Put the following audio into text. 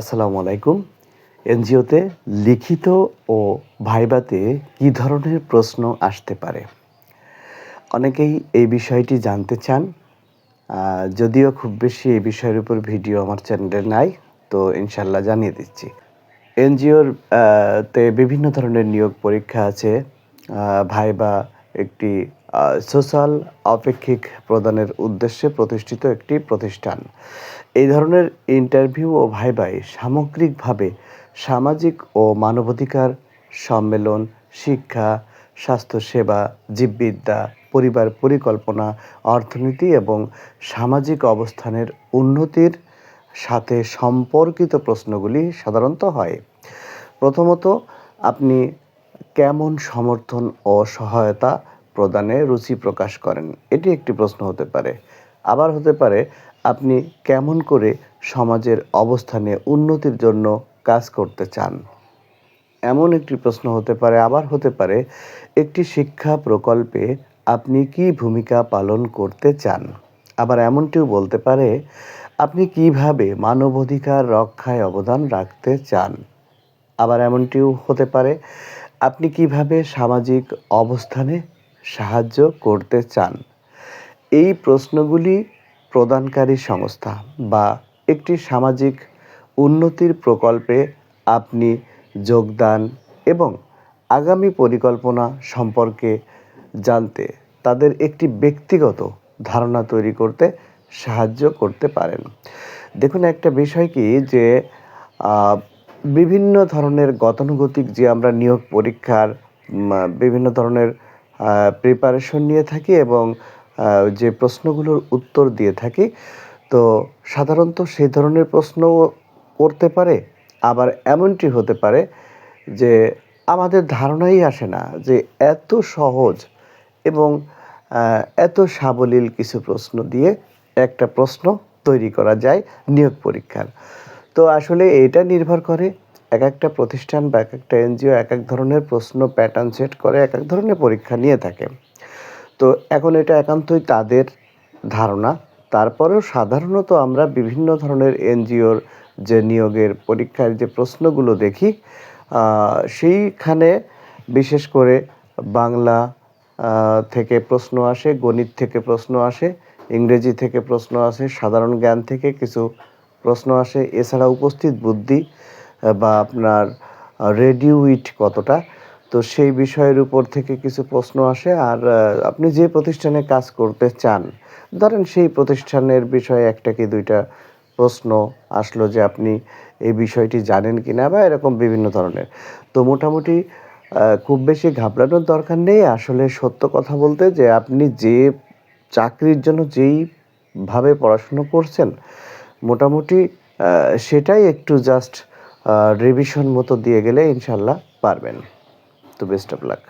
আসসালামু আলাইকুম। এনজিওতে লিখিত ও ভাইবাতে কি ধরনের প্রশ্ন আসতে পারে? অনেকেই এই বিষয়টি জানতে চান। যদিও খুব বেশি এই বিষয়ের উপর ভিডিও আমার চ্যানেলে নাই, তো ইনশাল্লাহ জানিয়ে দিচ্ছি। এনজিওর তে বিভিন্ন ধরনের নিয়োগ পরীক্ষা আছে। ভাইবা একটি সোশ্যাল অপেক্ষিক প্রদানের উদ্দেশ্যে প্রতিষ্ঠিত একটি প্রতিষ্ঠান। এই ধরনের ইন্টারভিউ ও ভাইবাই সামগ্রিকভাবে সামাজিক ও মানবাধিকার সম্মেলন, শিক্ষা, স্বাস্থ্যসেবা, জীববিদ্যা, পরিবার পরিকল্পনা, অর্থনীতি এবং সামাজিক অবস্থানের উন্নতির সাথে সম্পর্কিত প্রশ্নগুলি সাধারণত হয়। প্রথমত, আপনি কেমন সমর্থন ও সহায়তা প্রদানে রুচি প্রকাশ করেন? এটি একটি প্রশ্ন হতে পারে। আবার হতে পারে, আপনি কেমন করে সমাজের অবস্থানে উন্নতির জন্য কাজ করতে চান? এমন একটি প্রশ্ন হতে পারে, আবার হতে পারে, একটি শিক্ষা প্রকল্পে আপনি কি ভূমিকা পালন করতে চান? আবার এমনটিও বলতে পারে, আপনি কীভাবে মানবাধিকার রক্ষায় অবদান রাখতে চান? আবার এমনটিও হতে পারে, আপনি কীভাবে সামাজিক অবস্থানে সাহায্য করতে চান। এই প্রশ্নগুলি প্রদানকারী সংস্থা বা একটি সামাজিক উন্নতির প্রকল্পে আপনি যোগদান এবং আগামী পরিকল্পনা সম্পর্কে জানতে তাদের একটি ব্যক্তিগত ধারণা তৈরি করতে সাহায্য করতে পারেন। দেখুন, একটা বিষয় কি যে বিভিন্ন ধরনের গতানুগতিক যে আমরা নিয়োগ পরীক্ষার বিভিন্ন ধরনের প্রিপারেশন নিয়ে থাকি এবং যে প্রশ্নগুলোর উত্তর দিয়ে থাকি। তো সাধারণত সেই ধরনের প্রশ্নও করতে পারে, আবার এমনটি হতে পারে যে আমাদের ধারণাই আসে না যে এত সহজ এবং এত সাবলীল কিছু প্রশ্ন দিয়ে একটা প্রশ্ন তৈরি করা যায় নিয়োগ পরীক্ষার। তো আসলে এটা নির্ভর করে এক একটা প্রতিষ্ঠান বা এক একটা এনজিও এক এক ধরনের প্রশ্ন প্যাটার্ন সেট করে, এক এক ধরনের পরীক্ষা নিয়ে থাকে। তো এখন এটা একান্তই তাদের ধারণা। তারপরেও সাধারণত আমরা বিভিন্ন ধরনের এনজিওর যে নিয়োগের পরীক্ষার যে প্রশ্নগুলো দেখি সেইখানে বিশেষ করে বাংলা থেকে প্রশ্ন আসে, গণিত থেকে প্রশ্ন আসে, ইংরেজি থেকে প্রশ্ন আসে, সাধারণ জ্ঞান থেকে কিছু প্রশ্ন আসে, এছাড়া উপস্থিত বুদ্ধি বা আপনার রেডিও উইট কতটা? তো সেই বিষয়ের উপর থেকে কিছু প্রশ্ন আসে। আর আপনি যে প্রতিষ্ঠানে কাজ করতে চান, ধরেন সেই প্রতিষ্ঠানের বিষয়ে একটা কি দুইটা প্রশ্ন আসলো যে আপনি এই বিষয়টি জানেন কি না বা এরকম বিভিন্ন ধরনের। তো মোটামুটি খুব বেশি ঘাবড়ানোর দরকার নেই। আসলে সত্য কথা বলতে যে আপনি যে চাকরির জন্য যেইভাবে পড়াশুনো করছেন, মোটামুটি সেটাই একটু জাস্ট রিভিশন মতো দিয়ে গেলে ইনশাল্লাহ পারবেন। তো বেস্ট অফ লাক